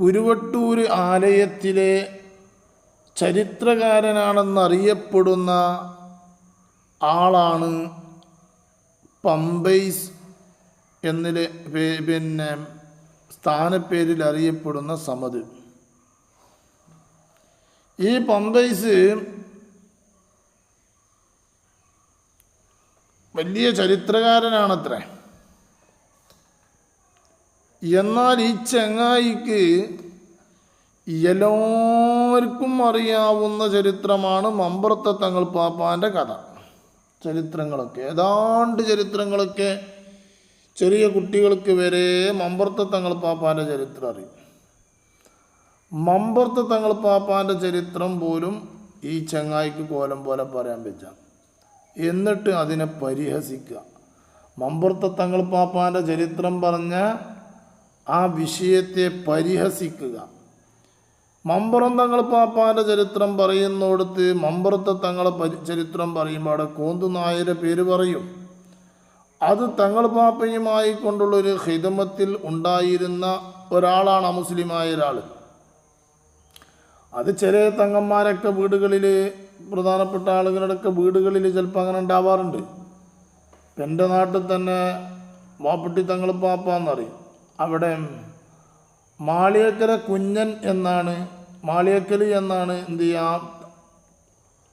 കുരുവട്ടൂർ ആലയത്തിലെ ചരിത്രകാരനാണെന്നറിയപ്പെടുന്ന ആളാണ് പമ്പൈസ് എന്നിലെ പിന്നെ സ്ഥാനപ്പേരിൽ അറിയപ്പെടുന്ന സമത് ഈ പമ്പൈസ് വലിയ ചരിത്രകാരനാണത്രേ. എന്നാൽ ഈ ചങ്ങായിക്ക് എല്ലാവർക്കും അറിയാവുന്ന ചരിത്രമാണ് മമ്പർത്ത തങ്ങൾ പാപ്പാന്റെ കഥ. ചരിത്രങ്ങളൊക്കെ. ഏതാണ്ട് ചരിത്രങ്ങളൊക്കെ ചെറിയ കുട്ടികൾക്ക് വരെ മമ്പർത്ത തങ്ങൾ പാപ്പാന്റെ ചരിത്രം അറിയും. മമ്പർത്ത തങ്ങൾ പാപ്പാന്റെ ചരിത്രം പോലും ഈ ചങ്ങായിക്ക് കോലം പോലെ പറയാൻ പറ്റാം. എന്നിട്ട് അതിനെ പരിഹസിക്കുക. മമ്പർത്ത തങ്ങൾ പാപ്പാന്റെ ചരിത്രം പറഞ്ഞ ആ വിഷയത്തെ പരിഹസിക്കുക. മമ്പുറം തങ്ങൾ പാപ്പാന്റെ ചരിത്രം പറയുന്നിടത്ത് മമ്പുറത്തെ തങ്ങളെ പരി ചരിത്രം പറയുമ്പോൾ അവിടെ കോന്തു നായരെ പേര് പറയും. അത് തങ്ങൾ പാപ്പയുമായി കൊണ്ടുള്ളൊരു ഹിതമത്തിൽ ഉണ്ടായിരുന്ന ഒരാളാണ് അമുസ്ലിമായ ഒരാൾ. അത് ചില തങ്ങന്മാരൊക്കെ വീടുകളിൽ പ്രധാനപ്പെട്ട ആളുകളുടെയൊക്കെ വീടുകളിൽ ചിലപ്പോൾ അങ്ങനെ ഉണ്ടാവാറുണ്ട്. എന്റെ നാട്ടിൽ തന്നെ വാപ്പട്ടി തങ്ങൾ പാപ്പ എന്നറിയും അവിടെ മാളിയക്കര കുഞ്ഞൻ എന്നാണ് മാളിയക്കൽ എന്നാണ് എന്ത് ചെയ്യാ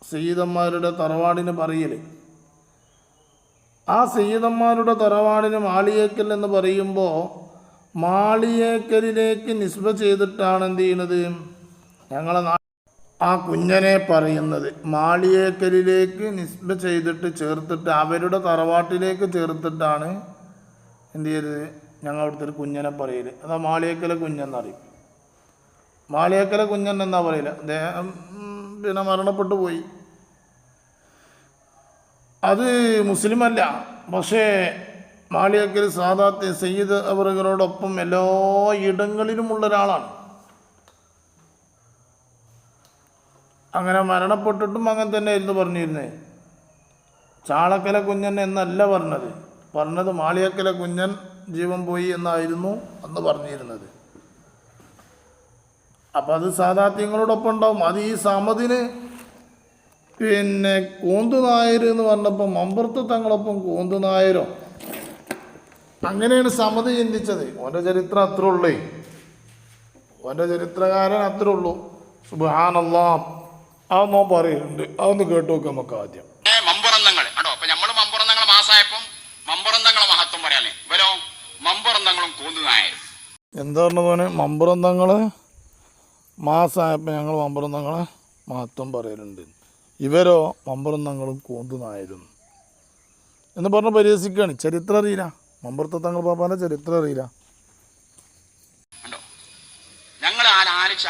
സീതന്മാരുടെ തറവാടിന് പറയൽ ആ സീതന്മാരുടെ തറവാടിന് മാളിയേക്കൽ എന്ന് പറയുമ്പോൾ മാളിയേക്കലിലേക്ക് നിസ്ബ ചെയ്തിട്ടാണ് എന്ത് ചെയ്യുന്നത്? ഞങ്ങളെ ആ കുഞ്ഞനെ പറയുന്നത്. മാളിയേക്കലിലേക്ക് നിസ്ബ ചെയ്തിട്ട് ചേർത്തിട്ട് അവരുടെ തറവാട്ടിലേക്ക് ചേർത്തിട്ടാണ് എന്ത് ചെയ്തത് ഞങ്ങൾ അവിടുത്തെ ഒരു കുഞ്ഞനെ പറയൽ. അതാ മാളിയേക്കല കുഞ്ഞെന്നറിയും. മാളിയേക്കല കുഞ്ഞൻ എന്നാ പറയില്ല അദ്ദേഹം പിന്നെ മരണപ്പെട്ടു പോയി. അത് മുസ്ലിമല്ല. പക്ഷേ മാളിയക്കൽ സാദാത്ത് സയ്യിദ് അവറുകളോടൊപ്പം എല്ലാ ഇടങ്ങളിലുമുള്ള ഒരാളാണ്. അങ്ങനെ മരണപ്പെട്ടിട്ടും അങ്ങനെ തന്നെ ആയിരുന്നു പറഞ്ഞിരുന്നത് ചാളക്കല കുഞ്ഞൻ എന്നല്ല പറഞ്ഞത്. പറഞ്ഞത് മാളിയക്കല കുഞ്ഞൻ ജീവൻ പോയി എന്നായിരുന്നു അന്ന് പറഞ്ഞിരുന്നത്. അപ്പം അത് സാധാത്യങ്ങളോടൊപ്പം ഉണ്ടാവും. അത് ഈ സമതിന് പിന്നെ കോന്തു നായർ എന്ന് പറഞ്ഞപ്പോൾ മമ്പുറത്ത് തങ്ങളൊപ്പം കോന്തു നായരോ അങ്ങനെയാണ് സമതി ചിന്തിച്ചത്. ഓന്റെ ചരിത്രം അത്ര ഉള്ളേ. ഓന്റെ ചരിത്രകാരൻ അത്ര ഉള്ളൂ. സുബാനല്ലാ അതൊന്നും പറയുന്നുണ്ട്. അതൊന്ന് കേട്ടു നോക്കാം നമുക്ക് ആദ്യം ഏ, മമ്പുറന്തങ്ങൾ കണ്ടോ അപ്പൊ നമ്മൾ മമ്പുറന്തങ്ങൾ മാസായപ്പം മമ്പുറന്തങ്ങളെ മഹത്വം പറയാല്ലേ ഇവരോ മമ്പുറന്തങ്ങളും കൂന്തുനായരും എന്താ പറഞ്ഞ മമ്പുറം മാസമായപ്പോൾ ഞങ്ങൾ മമ്പുറന്തങ്ങളെ മഹത്വം പറയലുണ്ട്. ഇവരോ മമ്പുറന്തങ്ങളും കൂന്തുനായരും. എന്ന് പറഞ്ഞ് പരിഹസിക്കുകയാണ് ചരിത്രം അറിയില്ല. മമ്പുറത്തെ തങ്ങൾ പാപ്പാന്റെ ചരിത്രം അറിയില്ല. ഞങ്ങൾ ആലോചിച്ച്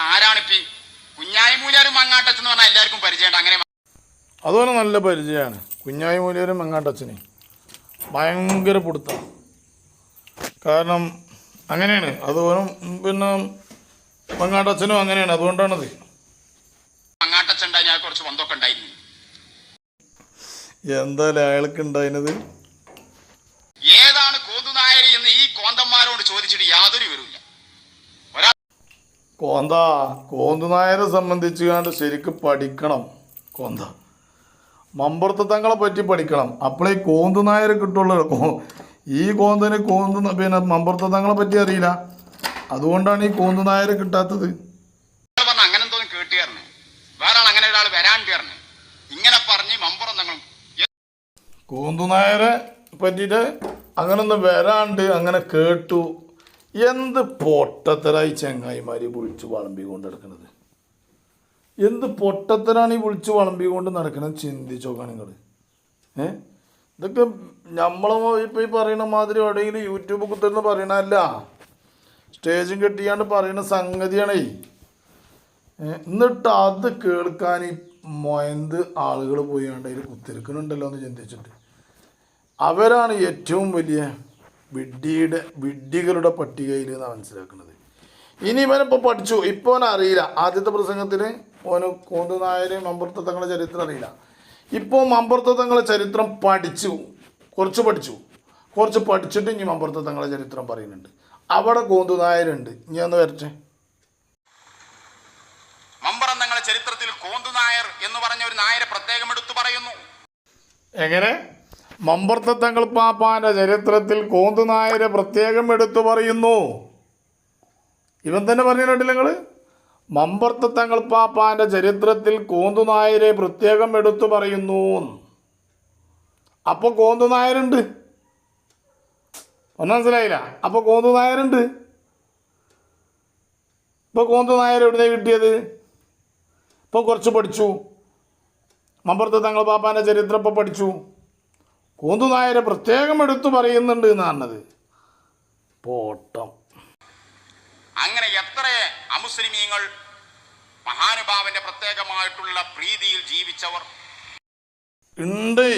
മങ്ങാട്ടച്ചെന്ന് പറഞ്ഞാൽ എല്ലാവർക്കും പരിചയമുണ്ട്. അങ്ങനെ അതുപോലെ നല്ല പരിചയമാണ് കുഞ്ഞായി മൂലിയരും വെങ്ങാട്ടച്ഛനെ ഭയങ്കര പിടുത്തം. കാരണം അങ്ങനെയാണ്. അതുപോലെ പിന്നെ മങ്ങാട്ടച്ഛനും അങ്ങനെയാണ്. അതുകൊണ്ടാണത്. മങ്ങാട്ടച്ചൻ ഞാൻ കുറച്ച് ബന്ധമൊക്കെ ഉണ്ടായിരുന്നു. എന്തായാലും അയാൾക്ക് ഉണ്ടായിരുന്നത്? ഏതാണ് കോന്തുനായര് എന്ന് ഈ കോന്തന്മാരോട് ചോദിച്ചിട്ട് യാതൊരു വിവരമില്ല കോന്ത കോന്തുനായരെ സംബന്ധിച്ച് കണ്ട് ശരിക്കും പഠിക്കണം കോന്ത. മമ്പുറത്ത് തങ്ങളെ പറ്റി പഠിക്കണം. അപ്പോഴേ കോന്തുനായരെ കിട്ടുള്ളൂ. ഈ കോന്തന് കോന്ത പിന്നെ മമ്പുറത്ത് തങ്ങളെ പറ്റി അറിയില്ല. അതുകൊണ്ടാണ് ഈ കോന്തുനായരെ കിട്ടാത്തത്. പറഞ്ഞ അങ്ങനെ എന്തോന്നും കേട്ടുകാരന് വേറെ അങ്ങനെ ഒരാൾ വരാണ്ട് പറഞ്ഞു ഇങ്ങനെ പറ്റിയിട്ട് അങ്ങനൊന്നും വരാണ്ട് അങ്ങനെ കേട്ടു. എന്ത് പൊട്ടത്തരായി ചെങ്ങായിമാര് വിളിച്ച് വളമ്പി കൊണ്ട് നടക്കുന്നത് എന്ത് പൊട്ടത്തരാണ് ഈ വിളിച്ച് വളമ്പി കൊണ്ട് നടക്കുന്നത് ചിന്തിച്ചോക്കാണ് നിങ്ങൾ ഏ? ഇതൊക്കെ നമ്മളെ ഇപ്പം ഈ പറയുന്ന മാതിരി എവിടെയെങ്കിലും യൂട്യൂബ് കുത്തിരുന്ന് പറയണല്ല സ്റ്റേജും കെട്ടിയാണ്ട് പറയുന്ന സംഗതിയാണേ. എന്നിട്ട് അത് കേൾക്കാൻ ഈ മൊയന്ത് ആളുകൾ പോയാണ്ട് അതിൽ കുത്തിരിക്കണുണ്ടല്ലോ എന്ന് ചിന്തിച്ചിട്ട്. അവരാണ് ഏറ്റവും വലിയ വിഡ്ഢിയുടെ വിഡ്ഢികളുടെ പട്ടികയിൽ എന്നാണ് മനസ്സിലാക്കുന്നത് ഇനി ഇവനിപ്പോൾ പഠിച്ചു. ഇപ്പോൾ അറിയില്ല ആദ്യത്തെ പ്രസംഗത്തിന് ഓന് കോന്തു നായരെയും മമ്പുറത്തെ തങ്ങളുടെ ചരിത്രം അറിയില്ല. ഇപ്പോൾ മമ്പുറത്ത് തങ്ങളെ ചരിത്രം പഠിച്ചു. കുറച്ച് പഠിച്ചു. കുറച്ച് പഠിച്ചിട്ട് ഇനി മമ്പുറത്ത് തങ്ങളെ ചരിത്രം പറയുന്നുണ്ട്. അവിടെ കോന്തുനായരുണ്ട് ഇനി ഒന്ന് വരട്ടെ. മമ്പറം ചരിത്രത്തിൽ കോന്തുനായർ എന്ന് പറഞ്ഞ ഒരു നായരെ പ്രത്യേകം എടുത്തു പറയുന്നു. എങ്ങനെ? മമ്പർത്ത പാപ്പാന്റെ ചരിത്രത്തിൽ കോന്തുനായരെ പ്രത്യേകം എടുത്തു പറയുന്നു. ഇവൻ തന്നെ പറഞ്ഞിട്ടുണ്ടല്ലോ നിങ്ങൾ മമ്പർത്ത തങ്ങൾ പാപ്പാന്റെ ചരിത്രത്തിൽ കോന്തു നായരെ പ്രത്യേകം എടുത്തു പറയുന്നു. അപ്പോൾ കോന്തു നായരുണ്ട് ഒന്നും മനസ്സിലായില്ല. അപ്പോൾ കോന്തു നായരുണ്ട് ഇപ്പോൾ കോന്തു നായർ എവിടുന്നേ കിട്ടിയത്? ഇപ്പോൾ കുറച്ച് പഠിച്ചു. മമ്പർത്ത തങ്ങൾ പാപ്പാന്റെ ചരിത്രം ഇപ്പോൾ പഠിച്ചു. കൂന്തു നായരെ പ്രത്യേകം എടുത്തു പറയുന്നുണ്ട് എന്നാണത് പോട്ടം. അങ്ങനെ എത്ര അമുസ്ലിമീങ്ങൾ മഹാനുഭാവന്റെ പ്രത്യേകമായിട്ടുള്ള പ്രീതിയിൽ ജീവിച്ചവർ? ഉണ്ട്.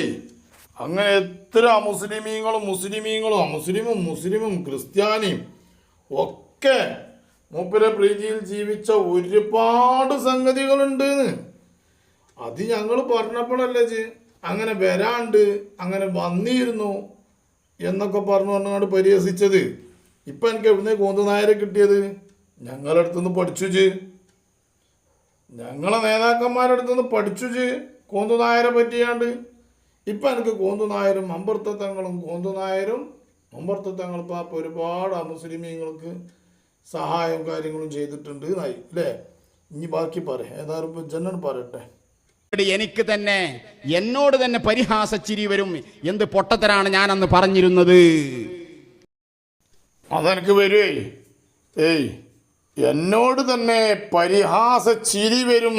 അങ്ങനെ എത്ര അമുസ്ലിമീങ്ങളും മുസ്ലിമീങ്ങളും അമുസ്ലിമും മുസ്ലിമും ക്രിസ്ത്യാനിയും ഒക്കെ മൂപ്പരെ പ്രീതിയിൽ ജീവിച്ച ഒരുപാട് സംഗതികളുണ്ട്. അത് ഞങ്ങൾ പറഞ്ഞപ്പോഴല്ലേ ജി അങ്ങനെ വരാണ്ട് അങ്ങനെ വന്നിരുന്നു എന്നൊക്കെ പറഞ്ഞു പറഞ്ഞാണ് പരിഹസിച്ചത്. ഇപ്പം എനിക്ക് എവിടുന്ന് കോന്തു നായരെ കിട്ടിയത്? ഞങ്ങളുടെ അടുത്തുനിന്ന് പഠിച്ചു ജി. ഞങ്ങളെ നേതാക്കന്മാരുടെ അടുത്തുനിന്ന് പഠിച്ചു ജി കോന്തു നായരെ പറ്റിയാണ്ട്. ഇപ്പം എനിക്ക് കോന്തു നായരും അമ്പർത്തത്തങ്ങളും കോന്തു നായരും അമ്പർത്തത്തങ്ങൾ പാപ്പ ഒരുപാട് മുസ്ലിമീങ്ങൾക്ക് സഹായവും കാര്യങ്ങളും ചെയ്തിട്ടുണ്ട് എന്നായി അല്ലേ? ഇനി ബാക്കി പറ ഏതായാലും ജനൻ പറയട്ടെ. എനിക്ക് തന്നെ എന്നോട് തന്നെ പരിഹാസച്ചിരി വരും. എന്ത് പൊട്ടത്തരാണ് ഞാനന്ന് പറഞ്ഞിരുന്നത്? അതെനിക്ക് വരുവേ ഏയ് എന്നോട് തന്നെ പരിഹാസ ചിരി വരും.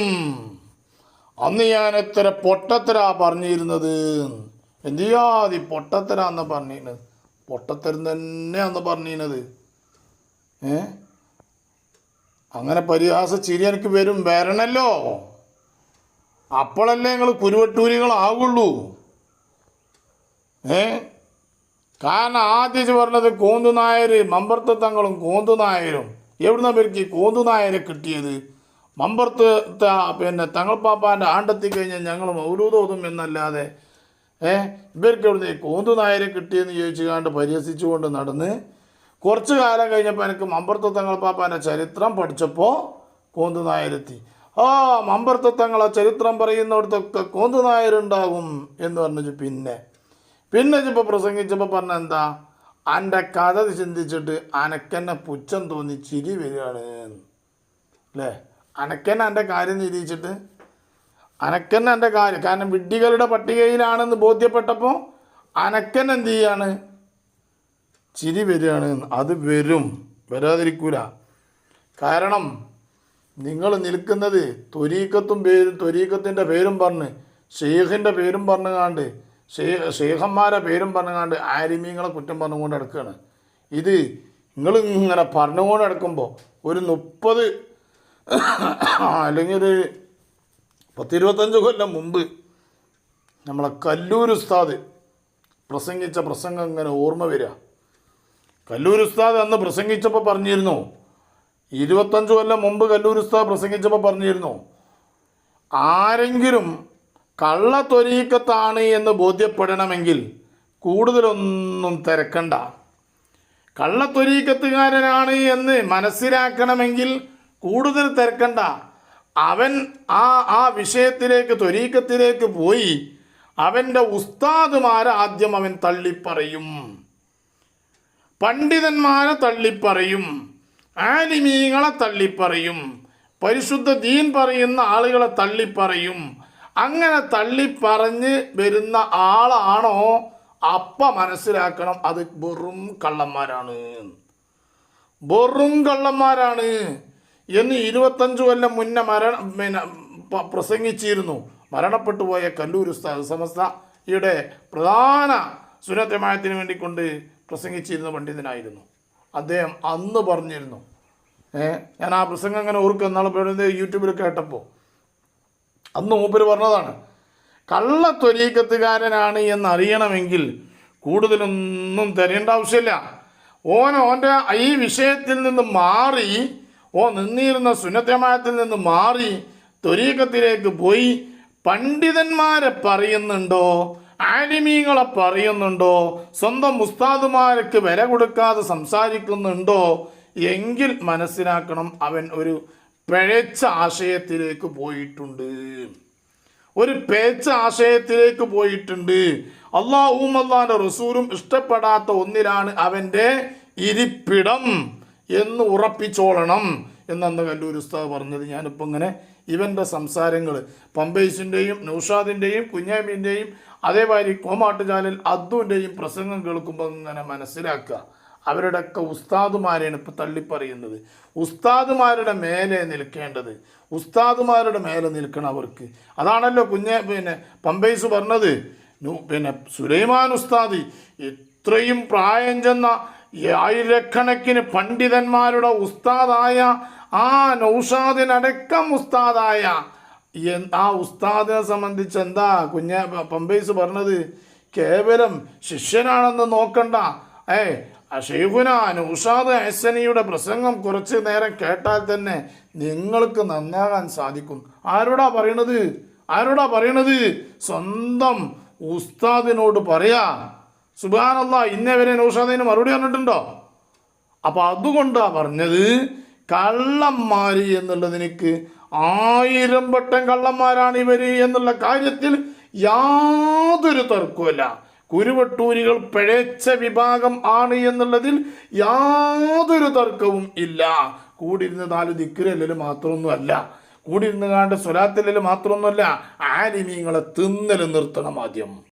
അന്ന് ഞാൻ എത്ര പൊട്ടത്തരാ പറഞ്ഞിരുന്നത്. എന്തിയാതി പൊട്ടത്തരാന്ന് പറഞ്ഞിരുന്നത്? പൊട്ടത്തരം തന്നെ അന്ന് പറഞ്ഞിരുന്നത്. ഏ? അങ്ങനെ പരിഹാസ ചിരി എനിക്ക് വരും. വരണല്ലോ. അപ്പോഴല്ലേ നിങ്ങൾ കുരുവട്ടൂരികളാവുള്ളൂ. ഏ? കാരണം ആദ്യം പറഞ്ഞത് കോന്തു നായർ മമ്പർത്ത് തങ്ങളും കോന്തു നായരും. എവിടുന്ന പേർക്ക് കോന്തുനായരെ നായരെ കിട്ടിയത്? മമ്പർത്ത് പിന്നെ തങ്ങൾപ്പാപ്പാന്റെ ആണ്ടെത്തി കഴിഞ്ഞാൽ ഞങ്ങൾ മൗരൂതോതും എന്നല്ലാതെ ഏ? ഇവർക്ക് എവിടുന്ന് കോന്തുനായരെ കോന്തു നായരെ കിട്ടിയെന്ന് ചോദിച്ചു കണ്ട് പരിഹസിച്ചുകൊണ്ട് നടന്ന് കുറച്ച് കാലം കഴിഞ്ഞപ്പോൾ എനിക്ക് മമ്പർത്ത് തങ്ങൾപ്പാപ്പാന്റെ ചരിത്രം പഠിച്ചപ്പോൾ കോന്തുനായരെത്തി ആ മമ്പർത്ത് തങ്ങളെ ചരിത്രം പറയുന്നിടത്തൊക്കെ കോന്തുനായരുണ്ടാകും എന്ന് പറഞ്ഞു പിന്നെ പിന്നെ ഇപ്പോൾ പ്രസംഗിച്ചപ്പോൾ പറഞ്ഞ എന്താ എന്റെ കഥ ചിന്തിച്ചിട്ട് അനക്കെന്നെ പുച്ഛം തോന്നി ചിരി വരികയാണ്. അല്ലേ അനക്കെന്നെ എന്റെ കാര്യം നിരീക്ഷിച്ചിട്ട് അനക്കെന്നെ എന്റെ കാര്യം കാരണം വിഡ്ഢികളുടെ പട്ടികയിലാണെന്ന് ബോധ്യപ്പെട്ടപ്പോൾ അനക്കൻ എന്ത് ചെയ്യാണ്? ചിരി വരികയാണ്. അത് വരും. വരാതിരിക്കൂല. കാരണം നിങ്ങൾ നിൽക്കുന്നത് ത്വരീക്കത്തും പേരും ത്വരീക്കത്തിന്റെ പേരും പറഞ്ഞ് ഷെയ്ഖിന്റെ പേരും പറഞ്ഞുകാണ്ട് ഷെയ്ഖന്മാരെ പേരും പറഞ്ഞുകൊണ്ട് ആരിമീങ്ങളെ കുറ്റം പറഞ്ഞുകൊണ്ട് നടക്കുകയാണ് ഇത് നിങ്ങൾ ഇങ്ങനെ പറഞ്ഞുകൊണ്ട് നടക്കുമ്പോൾ ഒരു മുപ്പത് അല്ലെങ്കിൽ ഒരു പത്തിരുപത്തഞ്ച് കൊല്ലം മുമ്പ് നമ്മളെ കല്ലൂർ ഉസ്താദ് പ്രസംഗിച്ച പ്രസംഗം ഇങ്ങനെ ഓർമ്മ വരിക. കല്ലൂർ ഉസ്താദ് അന്ന് പ്രസംഗിച്ചപ്പോൾ പറഞ്ഞിരുന്നു. ഇരുപത്തഞ്ച് കൊല്ലം മുമ്പ് കല്ലൂർ ഉസ്താദ് പ്രസംഗിച്ചപ്പോൾ പറഞ്ഞിരുന്നു. ആരെങ്കിലും കള്ള ത്വരീക്കത്താണ് എന്ന് ബോധ്യപ്പെടണമെങ്കിൽ കൂടുതലൊന്നും തിരക്കണ്ട. കള്ളത്തൊരീക്കത്തുകാരനാണ് എന്ന് മനസ്സിലാക്കണമെങ്കിൽ കൂടുതൽ തിരക്കണ്ട. അവൻ ആ ആ വിഷയത്തിലേക്ക് ത്വരീക്കത്തിലേക്ക് പോയി അവന്റെ ഉസ്താദുമാരെ ആദ്യം അവൻ തള്ളിപ്പറയും. പണ്ഡിതന്മാരെ തള്ളിപ്പറയും. ആലിമീങ്ങളെ തള്ളിപ്പറയും. പരിശുദ്ധ ദീൻ പറയുന്ന ആളുകളെ തള്ളിപ്പറയും. അങ്ങനെ തള്ളിപ്പറഞ്ഞ് വരുന്ന ആളാണോ അപ്പ മനസ്സിലാക്കണം അത് വെറും കള്ളന്മാരാണ്. വെറും കള്ളന്മാരാണ്. എന്ന് ഇരുപത്തഞ്ച് കൊല്ലം മുന്നേ മരണ പിന്നെ പ്രസംഗിച്ചിരുന്നു. മരണപ്പെട്ടു പോയ ഉസ്താദ് സമസ്തയുടെ പ്രധാന സുനത്തമായത്തിന് വേണ്ടി കൊണ്ട് പ്രസംഗിച്ചിരുന്ന പണ്ഡിതനായിരുന്നു. അദ്ദേഹം അന്ന് പറഞ്ഞിരുന്നു. ഞാൻ ആ പ്രസംഗം അങ്ങനെ ഓർക്കുന്ന യൂട്യൂബിൽ കേട്ടപ്പോൾ അന്ന് മൂപ്പര് പറഞ്ഞതാണ് കള്ള ത്വരീക്കത്തുകാരനാണ് എന്നറിയണമെങ്കിൽ കൂടുതലൊന്നും തരേണ്ട ആവശ്യമില്ല. ഓൻ ഓന്റെ ഈ വിഷയത്തിൽ നിന്ന് മാറി ഓ നിന്നിരുന്ന സുന്നത്തമായത്തിൽ നിന്ന് മാറി ത്വരീക്കത്തിലേക്ക് പോയി പണ്ഡിതന്മാരെ പറയുന്നുണ്ടോ ആലിമീങ്ങളെ പറയുന്നുണ്ടോ സ്വന്തം മുസ്താദുമാർക്ക് വില കൊടുക്കാതെ സംസാരിക്കുന്നുണ്ടോ എങ്കിൽ മനസ്സിലാക്കണം അവൻ ഒരു പിഴച്ച ആശയത്തിലേക്ക് പോയിട്ടുണ്ട്. ഒരു പേച്ച ആശയത്തിലേക്ക് പോയിട്ടുണ്ട്. അള്ളാഹുവും അള്ളാന്റെ റസൂലും ഇഷ്ടപ്പെടാത്ത ഒന്നിലാണ് അവന്റെ ഇരിപ്പിടം എന്ന് ഉറപ്പിച്ചോളണം എന്നന്ന് കല്ലൂർ ഉസ്താവ് പറഞ്ഞത്. ഞാനിപ്പോൾ ഇങ്ങനെ ഇവന്റെ സംസാരങ്ങൾ പമ്പേസിന്റെയും നൗഷാദിന്റെയും കുഞ്ഞാമിന്റെയും അതേമാതിരി കോമാട്ടുചാലിൽ അദ്ദുവിന്റെയും പ്രസംഗം കേൾക്കുമ്പോൾ ഇങ്ങനെ മനസ്സിലാക്കുക. അവരുടെയൊക്കെ ഉസ്താദുമാരെയാണ് ഇപ്പോൾ തള്ളിപ്പറയുന്നത്. ഉസ്താദുമാരുടെ മേലെ നിൽക്കേണ്ടത്. ഉസ്താദുമാരുടെ മേലെ നിൽക്കണം അവർക്ക്. അതാണല്ലോ കുഞ്ഞെ പിന്നെ പമ്പൈസ് പറഞ്ഞത്. പിന്നെ സുലൈമാൻ ഉസ്താദി ഇത്രയും പ്രായം ചെന്ന ആയിരക്കണക്കിന് പണ്ഡിതന്മാരുടെ ഉസ്താദായ ആ നൗഷാദിനടക്കം ഉസ്താദായ ആ ഉസ്താദിനെ സംബന്ധിച്ച് എന്താ കുഞ്ഞ പമ്പൈസ് പറഞ്ഞത്? കേവലം ശിഷ്യനാണെന്ന് നോക്കണ്ട. ഏ ഷെയ്ഖുന നൗഷാദ് ഹസനിയുടെ പ്രസംഗം കുറച്ച് നേരം കേട്ടാൽ തന്നെ നിങ്ങൾക്ക് നന്നാകാൻ സാധിക്കും. ആരോടാ പറയണത്? ആരോടാ പറയണത്? സ്വന്തം ഉസ്താദിനോട് പറയാ. സുബാനല്ല ഇന്നേവരെ നൗഷാദിന് മറുപടി പറഞ്ഞിട്ടുണ്ടോ? അപ്പൊ അതുകൊണ്ടാ പറഞ്ഞത് കള്ളന്മാര് എന്നുള്ളതിനിക്ക് ആയിരം വട്ടം കള്ളന്മാരാണ് ഇവർ എന്നുള്ള കാര്യത്തിൽ യാതൊരു തർക്കവുമില്ല. കുരുവട്ടൂരികൾ പിഴച്ച വിഭാഗം ആണ് എന്നുള്ളതിൽ യാതൊരു തർക്കവും ഇല്ല. കൂടിയിരുന്ന് നാല് ദിക്കിരല്ലിൽ മാത്രമൊന്നുമല്ല. കൂടിയിരുന്ന് കാണ്ട് സ്വലാത്തില്ലിൽ മാത്രമൊന്നുമല്ല. ആലിമീങ്ങളെ തിന്നൽ നിർത്തണം ആദ്യം.